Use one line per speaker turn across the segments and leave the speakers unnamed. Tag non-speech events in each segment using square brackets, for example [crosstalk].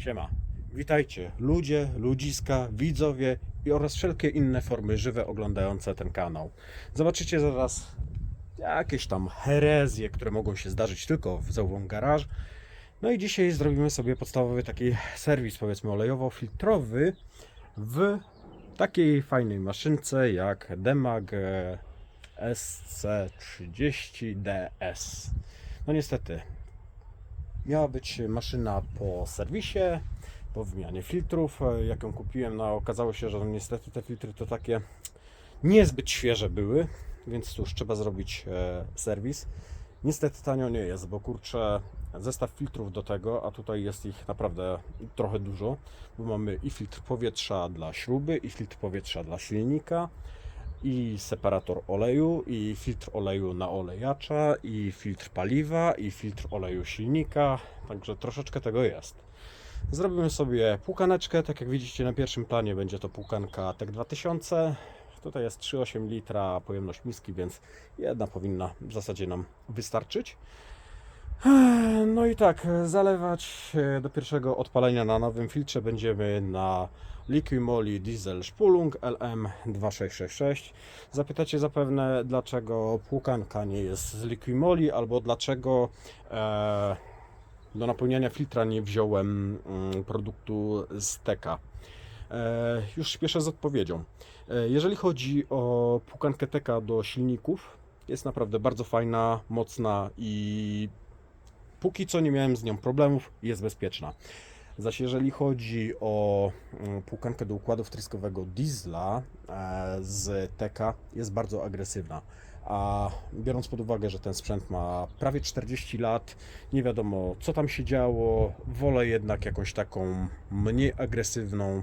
Siema. Witajcie ludzie, ludziska, widzowie i oraz wszelkie inne formy żywe oglądające ten kanał. Zobaczycie zaraz jakieś tam herezje, które mogą się zdarzyć tylko w Zaułą Garaż. No i dzisiaj zrobimy sobie podstawowy taki serwis powiedzmy olejowo-filtrowy w takiej fajnej maszynce jak Demag e, SC30DS. No niestety, Miała być maszyna po serwisie, po wymianie filtrów. E, Jak ją kupiłem, no okazało się, że no, niestety te filtry to takie niezbyt świeże były, więc cóż, trzeba zrobić e, serwis. Niestety tanio nie jest, bo kurczę, zestaw filtrów do tego, a tutaj jest ich naprawdę trochę dużo, bo mamy i filtr powietrza dla śruby, i filtr powietrza dla silnika, i separator oleju, i filtr oleju na olejacza, i filtr paliwa, i filtr oleju silnika, także troszeczkę tego jest. Zrobimy sobie płukaneczkę, tak jak widzicie na pierwszym planie będzie to płukanka TEK 2000. Tutaj jest 3,8 litra pojemność miski, więc jedna powinna w zasadzie nam wystarczyć. No i tak, zalewać e, do pierwszego odpalenia na nowym filtrze będziemy na Liquimoli Diesel Spulung LM2666. Zapytacie zapewne, dlaczego płukanka nie jest z Liquimoli, albo dlaczego e, do napełniania filtra nie wziąłem mm, produktu z Teka. E, już śpieszę z odpowiedzią. E, jeżeli chodzi o płukankę Teka do silników, jest naprawdę bardzo fajna, mocna i póki co nie miałem z nią problemów, jest bezpieczna. Zaś jeżeli chodzi o mm, płukankę do układu wtryskowego diesla e, z TK, jest bardzo agresywna. A biorąc pod uwagę, że ten sprzęt ma prawie 40 lat, nie wiadomo co tam się działo, wolę jednak jakąś taką mniej agresywną,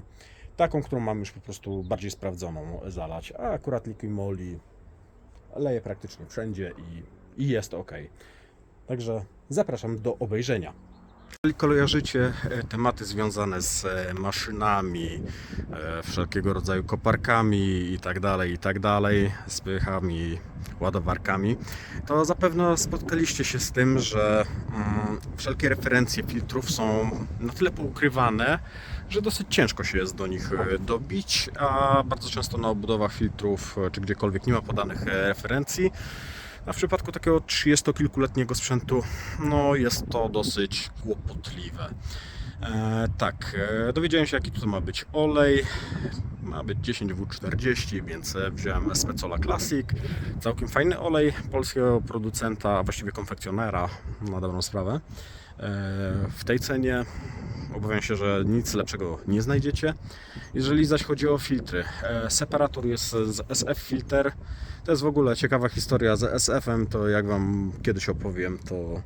taką, którą mam już po prostu bardziej sprawdzoną zalać. A akurat Liquimoli leje praktycznie wszędzie i, i jest ok. Także zapraszam do obejrzenia. Jeżeli kojarzycie e, tematy związane z e, maszynami, e, wszelkiego rodzaju koparkami i tak dalej, i tak spychami, ładowarkami, to zapewne spotkaliście się z tym, że mm, wszelkie referencje filtrów są na tyle poukrywane, że dosyć ciężko się jest do nich dobić, a bardzo często na obudowach filtrów czy gdziekolwiek nie ma podanych referencji. A w przypadku takiego 30-kilkuletniego sprzętu, no jest to dosyć kłopotliwe. E, tak, e, dowiedziałem się jaki tu ma być olej. Ma być 10W40, więc e, wziąłem Specola Classic. Całkiem fajny olej polskiego producenta, właściwie konfekcjonera, na dobrą sprawę. E, w tej cenie obawiam się, że nic lepszego nie znajdziecie. Jeżeli zaś chodzi o filtry, e, separator jest z SF Filter. To jest w ogóle ciekawa historia z SF-em, to jak Wam kiedyś opowiem, to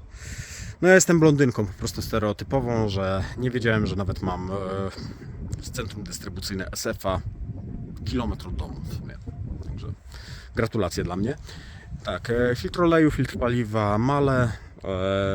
no ja jestem blondynką po prostu stereotypową, że nie wiedziałem, że nawet mam e, z centrum dystrybucyjne SF-a kilometr od domu w sumie. Także gratulacje dla mnie. Tak, e, filtr oleju, filtr paliwa Male, e,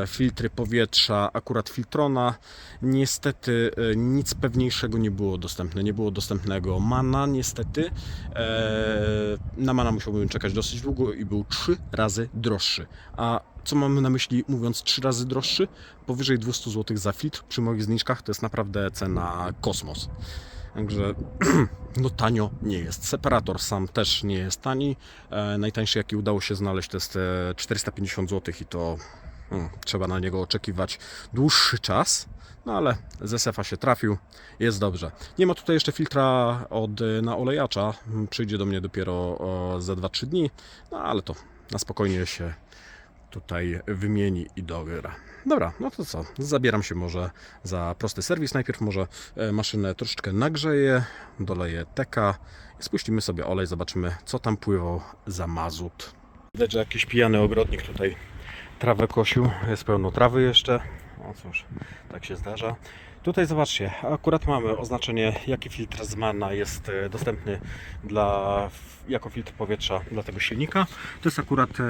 filtry powietrza, akurat Filtrona. Niestety e, nic pewniejszego nie było dostępne. Nie było dostępnego Mana, niestety. E, Na Mana musiałbym czekać dosyć długo i był trzy razy droższy. A co mamy na myśli mówiąc trzy razy droższy? Powyżej 200 zł za filtr przy moich zniżkach to jest naprawdę cena kosmos. Także [clears throat] no tanio nie jest. Separator sam też nie jest tani. E, najtańszy jaki udało się znaleźć to jest e, 450 zł i to hmm, trzeba na niego oczekiwać dłuższy czas. No ale z SF-a się trafił, jest dobrze. Nie ma tutaj jeszcze filtra od e, na olejacza. Przyjdzie do mnie dopiero za 2-3 dni. No ale to na spokojnie się tutaj wymieni i dogra. Dobra, no to co? Zabieram się może za prosty serwis. Najpierw może e, maszynę troszeczkę nagrzeję, doleję teka i spuścimy sobie olej, zobaczymy co tam pływał za mazut. Widać, że jakiś pijany ogrodnik tutaj trawę kosił. Jest pełno trawy jeszcze. No cóż, tak się zdarza. Tutaj zobaczcie, akurat mamy oznaczenie jaki filtr z Mana jest e, dostępny dla, jako filtr powietrza dla tego silnika. To jest akurat e,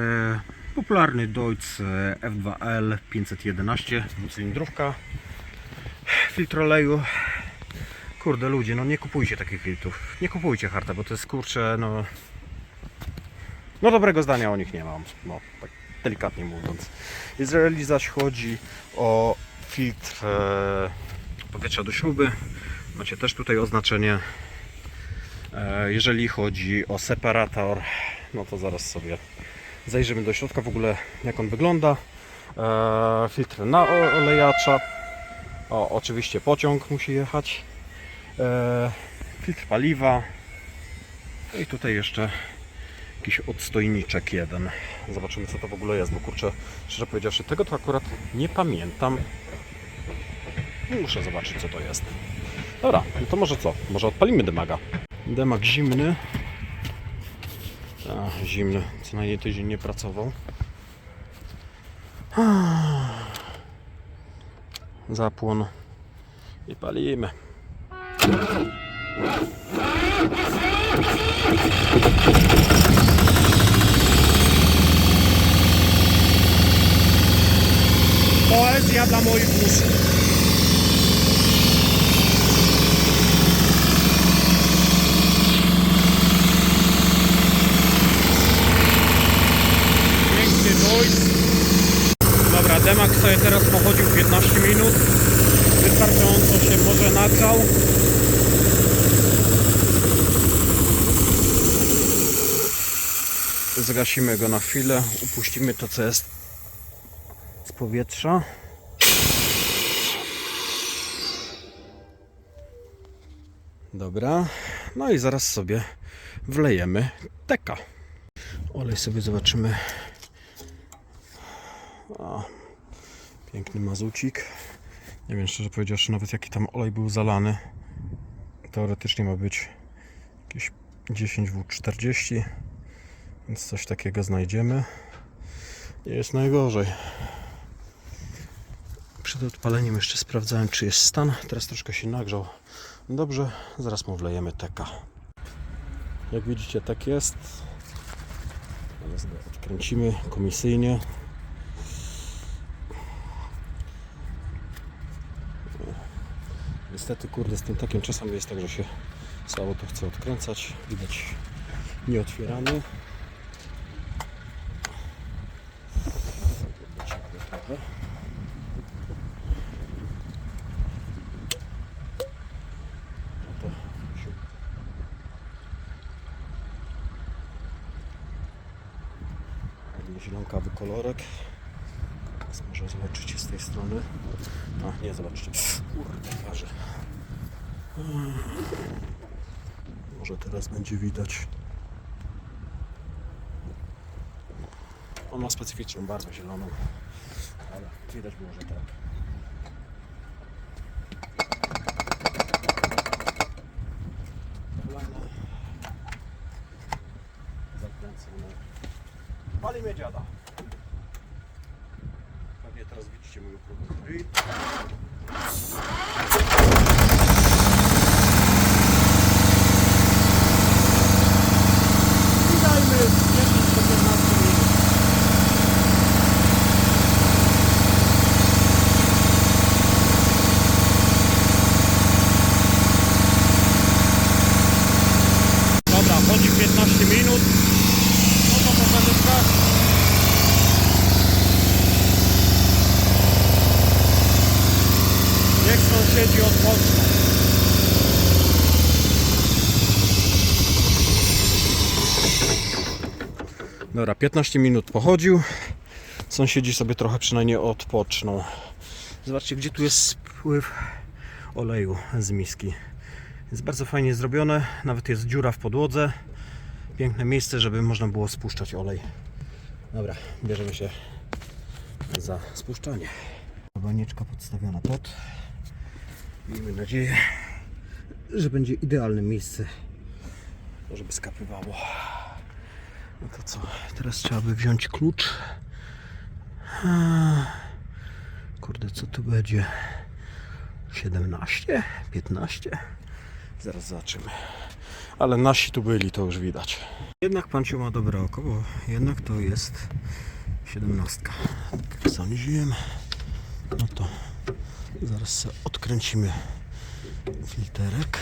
popularny Deutz e, F2L 511 dwucylindrówka. Filtr oleju. Kurde ludzie, no nie kupujcie takich filtrów. Nie kupujcie harta, bo to jest kurcze, no... No dobrego zdania o nich nie mam, no tak delikatnie mówiąc. Jeżeli zaś chodzi o filtr e, powietrza do śruby. Macie też tutaj oznaczenie. E, Jeżeli chodzi o separator, no to zaraz sobie zajrzymy do środka w ogóle jak on wygląda. E, Filtr na olejacza. O, oczywiście pociąg musi jechać. Filtr paliwa. No I tutaj jeszcze jakiś odstojniczek jeden. Zobaczymy co to w ogóle jest, bo kurczę, szczerze powiedziawszy, tego to akurat nie pamiętam. Muszę zobaczyć co to jest. Dobra, no to może co? Może odpalimy demaga. Demag zimny. Zimny. Co najmniej tydzień nie pracował. Zapłon. I palimy. Poezja dla moich uszu. Piękny noise. Dobra, demak sobie teraz pochodził 15 minut. Wystarczająco się może nagrzał. Zgasimy go na chwilę, upuścimy to co jest powietrza. Dobra, no i zaraz sobie wlejemy teka. Olej sobie zobaczymy. O, piękny mazucik. Nie wiem szczerze powiedziawszy nawet jaki tam olej był zalany. Teoretycznie ma być jakieś 10W40, więc coś takiego znajdziemy. Nie jest najgorzej. Przed odpaleniem jeszcze sprawdzałem czy jest stan. Teraz troszkę się nagrzał. Dobrze, zaraz mu wlejemy teka. Jak widzicie tak jest. Teraz go odkręcimy komisyjnie. Niestety, kurde, z tym takim czasem jest tak, że się słabo to chce odkręcać. Widać nieotwierany. Ciepło trochę. No to się Ładny zielonkawy kolorek. Teraz może zobaczycie z tej strony. A, nie zobaczycie. Kurde, parzy. Może teraz będzie widać. On ma specyficzną barwę zieloną. Ale widać było, że tak. Kolana. Zakręcone. Pali mnie dziada. Pewnie teraz widzicie moją próbę. I dajmy 10 do 15 minut. Dobra, chodzi 15 minut. No to możemy tak. Niech sąsiedzi odpoczną. Dobra, 15 minut pochodził. Sąsiedzi sobie trochę przynajmniej odpoczną. Zobaczcie, gdzie tu jest spływ oleju z miski. Jest bardzo fajnie zrobione, nawet jest dziura w podłodze. Piękne miejsce, żeby można było spuszczać olej. Dobra, bierzemy się za spuszczanie. Banieczka podstawiona pod. Miejmy nadzieję, że będzie idealne miejsce, żeby skapywało. No to co? Teraz trzeba by wziąć klucz. Kurde, co tu będzie? 17? 15? Zaraz zobaczymy. Ale nasi tu byli, to już widać. Jednak panciu ma dobre oko, bo jednak to jest 17. Tak jak sądziłem. No to zaraz odkręcimy filterek.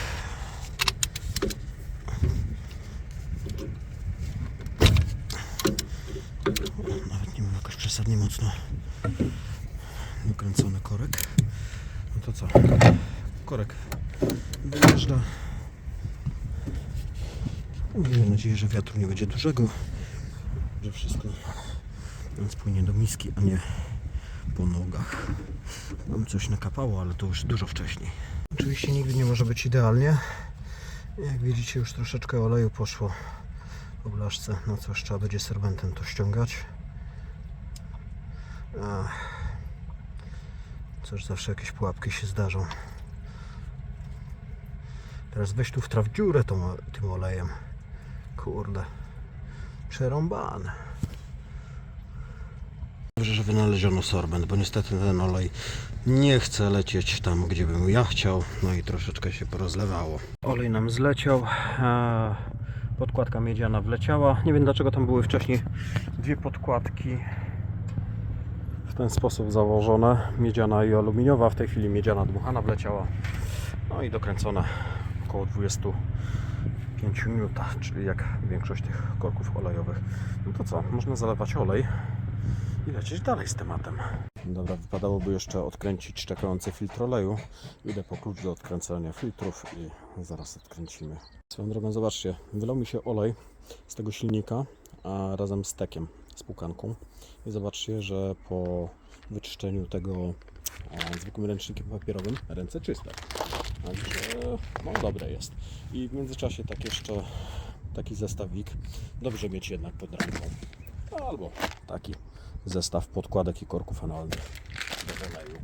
O, Nawet nie był jakoś przesadnie mocno dokręcony korek. No to co? korek wyjeżdża. Miejmy nadzieję, że wiatru nie będzie dużego, że wszystko spłynie do miski, a nie po nogach. Tam coś nakapało, ale to już dużo wcześniej. Oczywiście nigdy nie może być idealnie. Jak widzicie już troszeczkę oleju poszło po blaszce, na co trzeba będzie serwentem to ściągać. Cóż, zawsze jakieś pułapki się zdarzą. Teraz weź tu wtraw dziurę tą, tym olejem. Kurde. Przerąbane. Dobrze, że wynaleziono sorbent, bo niestety ten olej nie chce lecieć tam, gdzie bym ja chciał. No i troszeczkę się porozlewało. Olej nam zleciał. Podkładka miedziana wleciała. Nie wiem dlaczego tam były wcześniej dwie podkładki ten sposób założone. Miedziana i aluminiowa. W tej chwili miedziana dmuchana wleciała. No i dokręcone około 25 minut, czyli jak większość tych korków olejowych. No to co, można zalewać olej i lecieć dalej z tematem. Dobra, wypadałoby jeszcze odkręcić czekający filtr oleju. Idę po klucz do odkręcania filtrów i zaraz odkręcimy. Swoją drogą, zobaczcie, wylał mi się olej z tego silnika a razem z tekiem, z pukanką. I zobaczcie, że po wyczyszczeniu tego a, zwykłym ręcznikiem papierowym ręce czyste. Także no dobre jest. I w międzyczasie tak jeszcze taki zestawik. Dobrze mieć jednak pod ręką. Albo taki zestaw podkładek i korków analnych do oleju.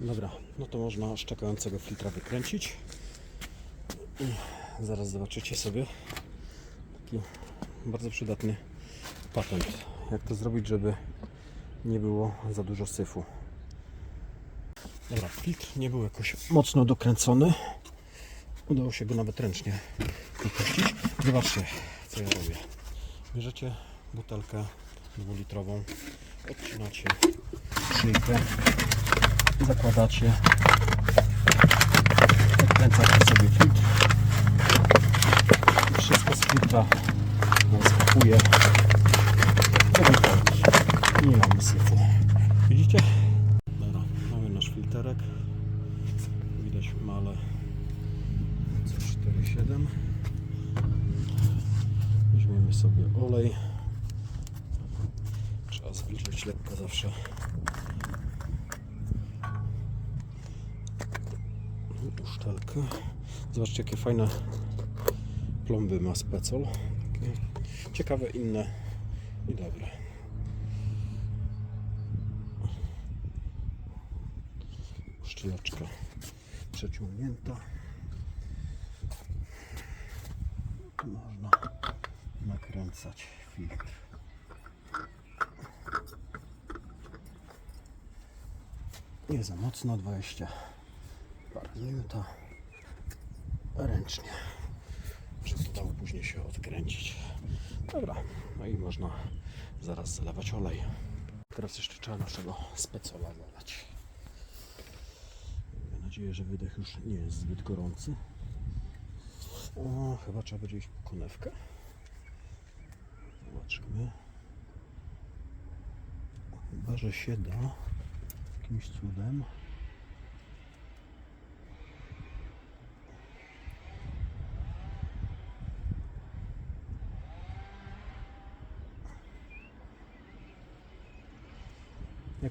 Dobra, no to można szczekającego filtra wykręcić. I zaraz zobaczycie sobie taki bardzo przydatny patent. Jak to zrobić, żeby nie było za dużo syfu. Dobra, filtr nie był jakoś mocno dokręcony. Udało się go nawet ręcznie wypuścić. Zobaczcie, co ja robię. Bierzecie butelkę dwulitrową, odcinacie szyjkę, zakładacie, odkręcacie sobie filtr. Wszystko z filtra. I nie mamy syfu. Widzicie? Dobra, mamy nasz filterek. Widać male C47. Weźmiemy sobie olej. Trzeba zwilżyć lekko zawsze. Uszczelkę. Zobaczcie jakie fajne plomby ma specol. Ciekawe, inne i dobre. Szczeleczka przeciągnięta. Tu można nakręcać filtr. Nie za mocno, 20 parę minuta ręcznie, dało później się odkręcić. Dobra, no i można zaraz zalewać olej. Teraz jeszcze trzeba naszego specola zalać. Mam nadzieję, że wydech już nie jest zbyt gorący. O, chyba trzeba będzie iść po konewkę. Zobaczymy. Chyba, że się da jakimś cudem.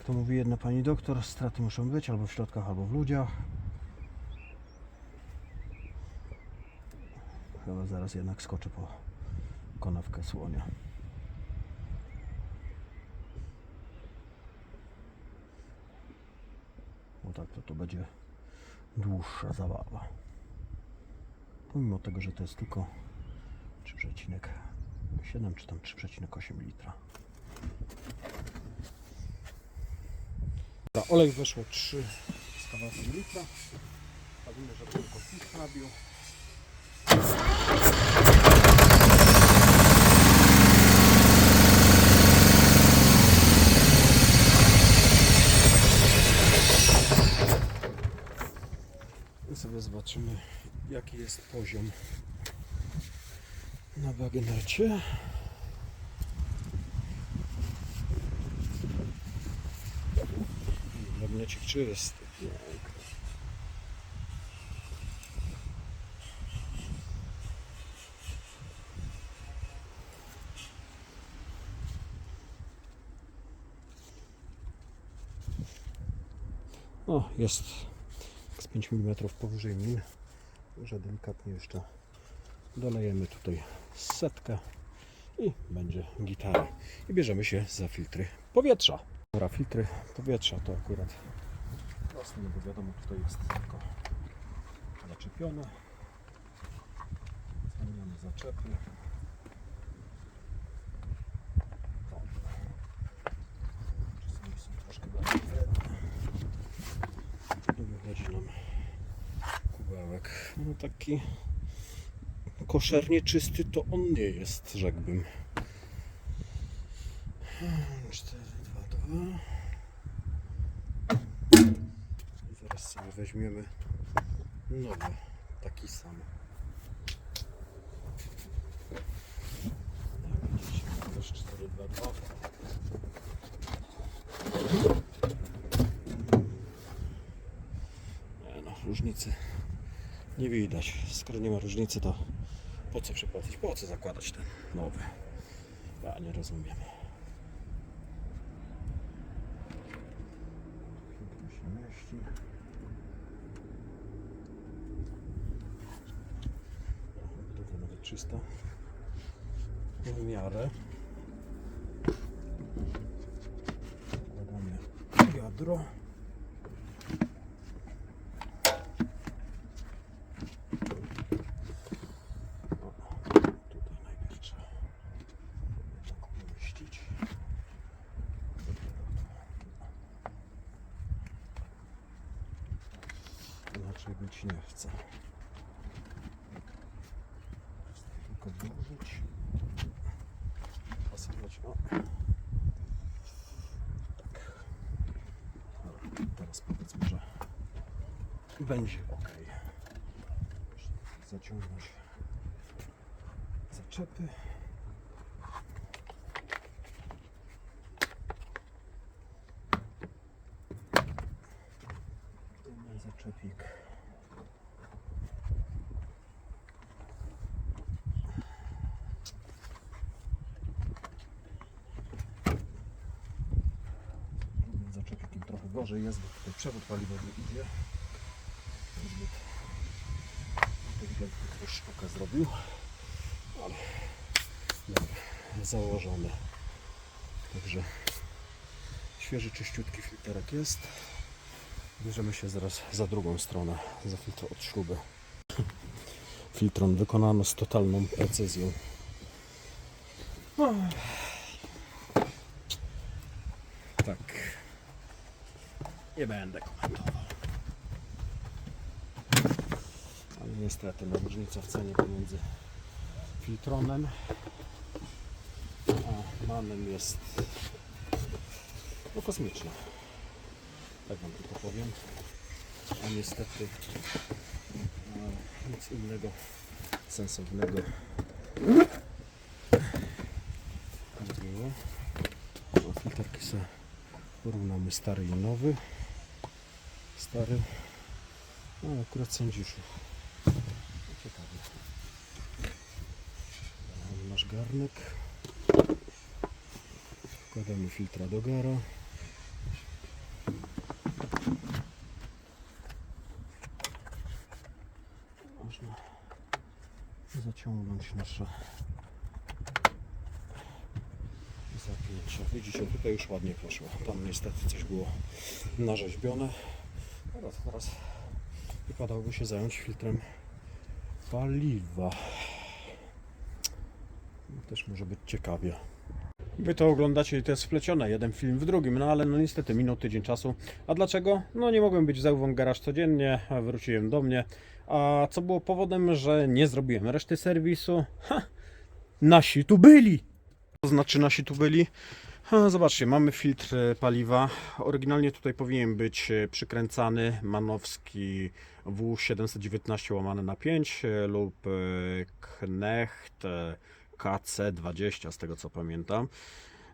Jak to mówi jedna pani doktor, straty muszą być albo w środkach, albo w ludziach. Chyba zaraz jednak skoczę po konewkę słonia. Bo tak to, to będzie dłuższa zabawa. Pomimo tego, że to jest tylko 3,7 czy tam 3,8 litra. Na olej weszło 3 z kawałkiem litra. Pawimy, żeby tylko filtr nabił. I sobie zobaczymy jaki jest poziom na bagenecie. Czysty, piękny. No, jest z 5 mm powyżej min. Że delikatnie jeszcze dolejemy tutaj setkę i będzie gitara. I bierzemy się za filtry powietrza. Dobra, filtry powietrza to akurat proste, no bo wiadomo tutaj jest tylko zaczepione. Zwalniamy zaczepy. O. Czasami są troszkę bardziej wychodzi nam kubełek. No taki koszernie czysty to on nie jest, rzekłbym. 4, 2, 2. I zaraz sobie weźmiemy nowy, taki sam. Jak widzicie, też 4, 2, 2. Nie no, różnicy nie widać. Skoro nie ma różnicy, to po co przepłacić? Po co zakładać ten nowy? Ja nie rozumiem. Filtr się mieści. Gotowa nawet czysta. W miarę. Wkładamy wiadro. O, tutaj najpierw trzeba tak umieścić. Inaczej być nie chce. Tylko włożyć. Pasować. O. Tak. Dobra, teraz powiedzmy, że będzie ok. Zaciągnąć zaczepy. Jeden zaczepik. Drugim zaczepikiem trochę gorzej jest, bo tutaj przewód paliwowy idzie. Zbyt inteligentny ktoś sztukę zrobił, ale dobra, założone. Także świeży, czyściutki filterek jest. Bierzemy się zaraz za drugą stronę, za filtr od śruby. Filtron wykonano z totalną precyzją. Tak. Nie będę komentował. Ale niestety no, różnica w cenie pomiędzy filtronem a manem jest no, kosmiczna. Tak wam tylko powiem. A niestety a, nic innego sensownego nie było. No, sobie porównamy stary i nowy. Stary. No akurat sędziszów. Ciekawe. Nasz garnek. Wkładamy filtra do gara. Można zaciągnąć nasze zapięcia. Widzicie, tutaj już ładnie poszło. Tam niestety coś było narzeźbione. Dobra, to teraz wypadałoby się zająć filtrem paliwa. Też może być ciekawie. Wy to oglądacie i to jest wplecione, jeden film w drugim, no ale no niestety minął tydzień czasu. A dlaczego? No nie mogłem być za Wam garaż codziennie, wróciłem do mnie. A co było powodem, że nie zrobiłem reszty serwisu? Ha! Nasi tu byli! To znaczy nasi tu byli? Zobaczcie, mamy filtr e, paliwa. Oryginalnie tutaj powinien być e, przykręcany manowski W719 łamane na 5 e, lub Knecht e, KC20 z tego co pamiętam.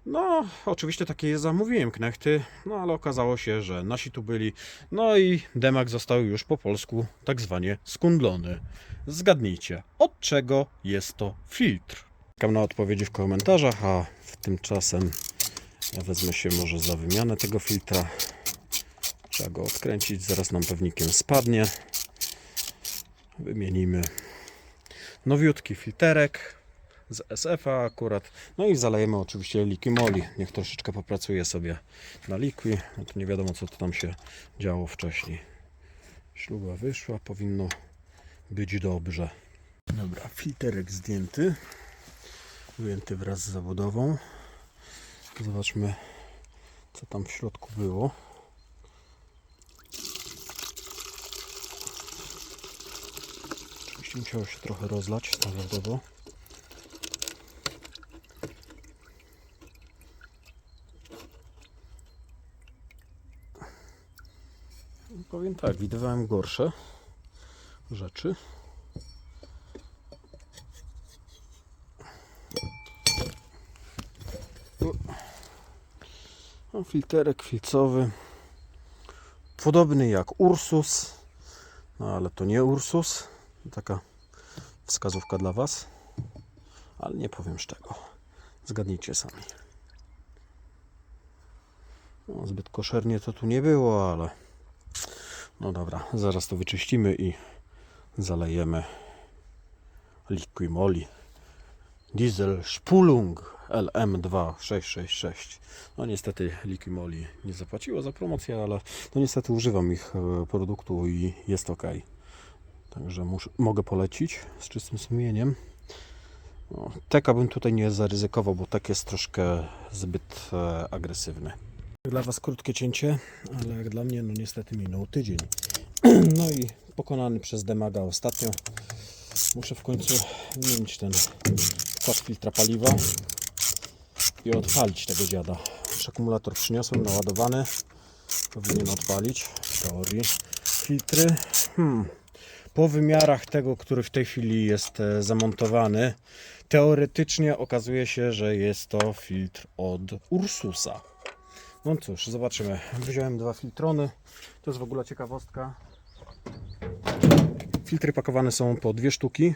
No, oczywiście takie je zamówiłem, knechty, no ale okazało się, że nasi tu byli. No i demak został już po polsku tak zwanie skundlony. Zgadnijcie, od czego jest to filtr? Czekam na odpowiedzi w komentarzach, a tymczasem ja wezmę się może za wymianę tego filtra. Trzeba go odkręcić, zaraz nam pewnikiem spadnie. Wymienimy nowiutki filterek z SF-a akurat. No i zalejemy oczywiście Liquimoli. Niech troszeczkę popracuje sobie na Liqui. No to nie wiadomo co to tam się działo wcześniej. Śluba wyszła, powinno być dobrze. Dobra, filterek zdjęty. Wyjęty wraz z zabudową. Zobaczmy co tam w środku było. Oczywiście musiało się trochę rozlać standardowo. Powiem tak, widywałem gorsze rzeczy. Filterek filcowy. Podobny jak Ursus, no ale to nie Ursus. Taka wskazówka dla Was. Ale nie powiem z czego. Zgadnijcie sami. No, zbyt koszernie to tu nie było, ale no dobra, zaraz to wyczyścimy i zalejemy Liquimoli Diesel Spulung LM2666. No niestety Liquimoli nie zapłaciło za promocję, ale no niestety używam ich e, produktu i jest ok. Także mus, mogę polecić z czystym sumieniem. No, teka bym tutaj nie zaryzykował, bo tek jest troszkę zbyt e, agresywny. Dla Was krótkie cięcie, ale jak dla mnie, no niestety minął tydzień. [clears throat] No i pokonany przez Demaga ostatnio. Muszę w końcu wymienić ten wkład filtra paliwa i odpalić tego dziada. Już akumulator przyniosłem, naładowany. Powinien odpalić w teorii. Filtry. Hmm. Po wymiarach tego, który w tej chwili jest e, zamontowany, teoretycznie okazuje się, że jest to filtr od Ursusa. No cóż, zobaczymy. Wziąłem dwa filtrony. To jest w ogóle ciekawostka. Filtry pakowane są po dwie sztuki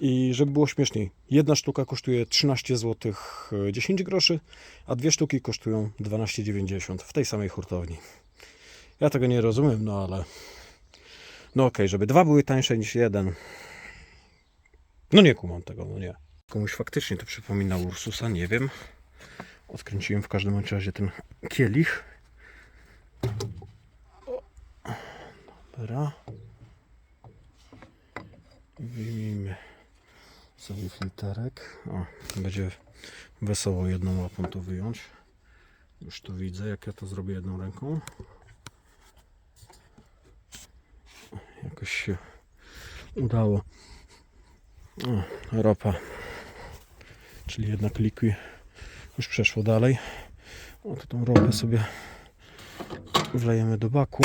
i żeby było śmieszniej, jedna sztuka kosztuje 13 zł 10 groszy, a dwie sztuki kosztują 12,90 w tej samej hurtowni. Ja tego nie rozumiem, no ale no okej, żeby dwa były tańsze niż jeden. No nie kumam tego, no nie. Komuś faktycznie to przypomina Ursusa, nie wiem. Odkręciłem w każdym razie ten kielich. Dobra. Wyjmijmy sobie filterek. O, będzie wesoło jedną łapą to wyjąć. Już to widzę, jak ja to zrobię jedną ręką. Jakoś się udało. O, ropa. Czyli jednak liqui już przeszło dalej. O, to tą ropę sobie wlejemy do baku.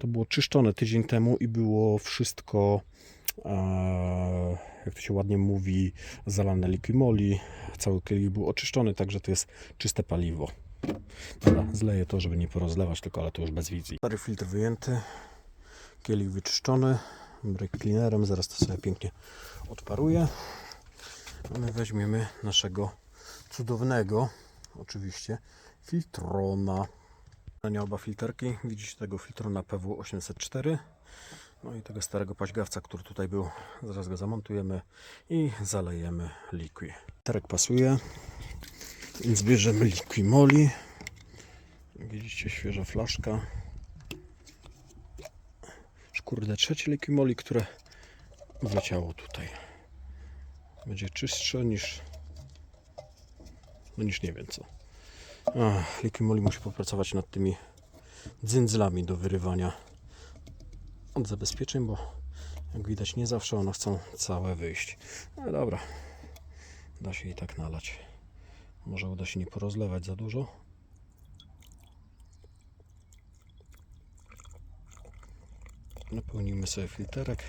To było czyszczone tydzień temu i było wszystko, e, jak to się ładnie mówi, zalane liquimoli. Cały kielich był oczyszczony, także to jest czyste paliwo. Dobra, zleję to, żeby nie porozlewać, tylko ale to już bez wizji. Stary filtr wyjęty, kielich wyczyszczony, break cleanerem, zaraz to sobie pięknie odparuję. A my weźmiemy naszego cudownego, oczywiście, filtrona. Na oba filterki. Widzicie tego filtrona PW804. No i tego starego paźgawca, który tutaj był. Zaraz go zamontujemy i zalejemy liqui. Terek pasuje, więc bierzemy liqui moli. Widzicie, świeża flaszka. Już Kurde, trzecie liqui moli, które wleciało tutaj. Będzie czystsze niż no niż nie wiem co. Ach, Liquimoli musi popracować nad tymi dzyndzlami do wyrywania od zabezpieczeń, bo jak widać nie zawsze one chcą całe wyjść. No dobra, da się i tak nalać. Może uda się nie porozlewać za dużo. Napełnimy sobie filterek.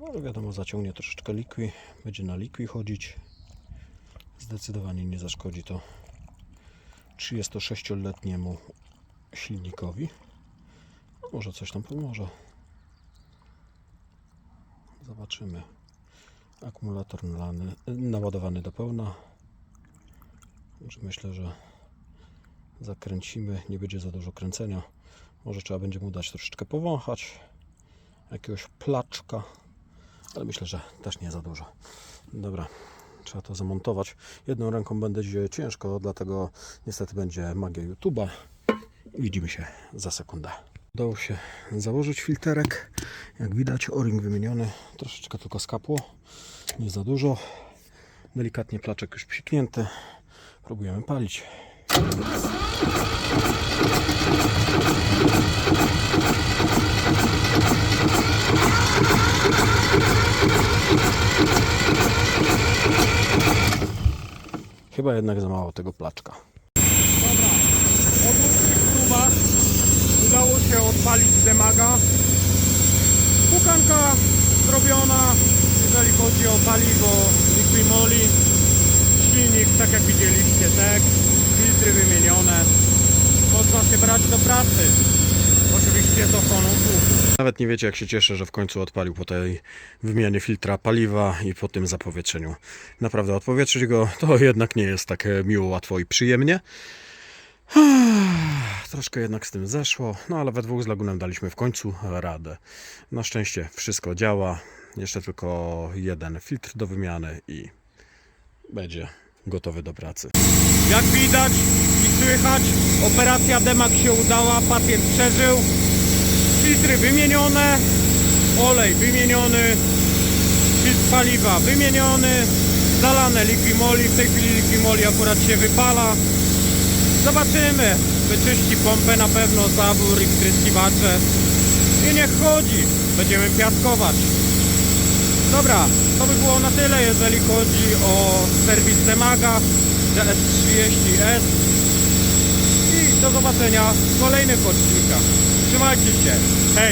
No wiadomo, zaciągnie troszeczkę likwi, będzie na likwi chodzić. Zdecydowanie nie zaszkodzi to 36-letniemu silnikowi. No, może coś tam pomoże. Zobaczymy. Akumulator nalany, naładowany do pełna. Także myślę, że Zakręcimy, nie będzie za dużo kręcenia. Może trzeba będzie mu dać troszeczkę powąchać. Jakiegoś placzka. Ale myślę, że też nie za dużo. Dobra, trzeba to zamontować. Jedną ręką będzie ciężko, dlatego niestety będzie magia YouTube'a. Widzimy się za sekundę. Udało się założyć filterek. Jak widać, o-ring wymieniony. Troszeczkę tylko skapło. Nie za dużo. Delikatnie placzek już psiknięty. Próbujemy palić. Chyba jednak za mało tego placzka.
Dobra, po dwóch próbach udało się odpalić demaga. Pukanka zrobiona, jeżeli chodzi o paliwo Liquimoli. Silnik, tak jak widzieliście, tek, filtry wymienione. Można się brać do pracy. Oczywiście ochroną słuchu.
Nawet nie wiecie, jak się cieszę, że w końcu odpalił po tej wymianie filtra paliwa i po tym zapowietrzeniu. Naprawdę odpowietrzyć go to jednak nie jest tak e, miło, łatwo i przyjemnie. Troszkę jednak z tym zeszło, no ale we dwóch z Lagunem daliśmy w końcu radę. Na szczęście wszystko działa. Jeszcze tylko jeden filtr do wymiany i będzie gotowy do pracy.
Jak widać słychać, operacja Demag się udała, pacjent przeżył. Filtry wymienione, olej wymieniony, filtr paliwa wymieniony, zalane Liquimoli, w tej chwili Liquimoli akurat się wypala. Zobaczymy, wyczyści pompę na pewno, zabór i wtryskiwacze i niech chodzi, będziemy piaskować. Dobra, to by było na tyle, jeżeli chodzi o serwis Demaga DS30S. Do zobaczenia w kolejnych odcinkach. Trzymajcie się. Hej!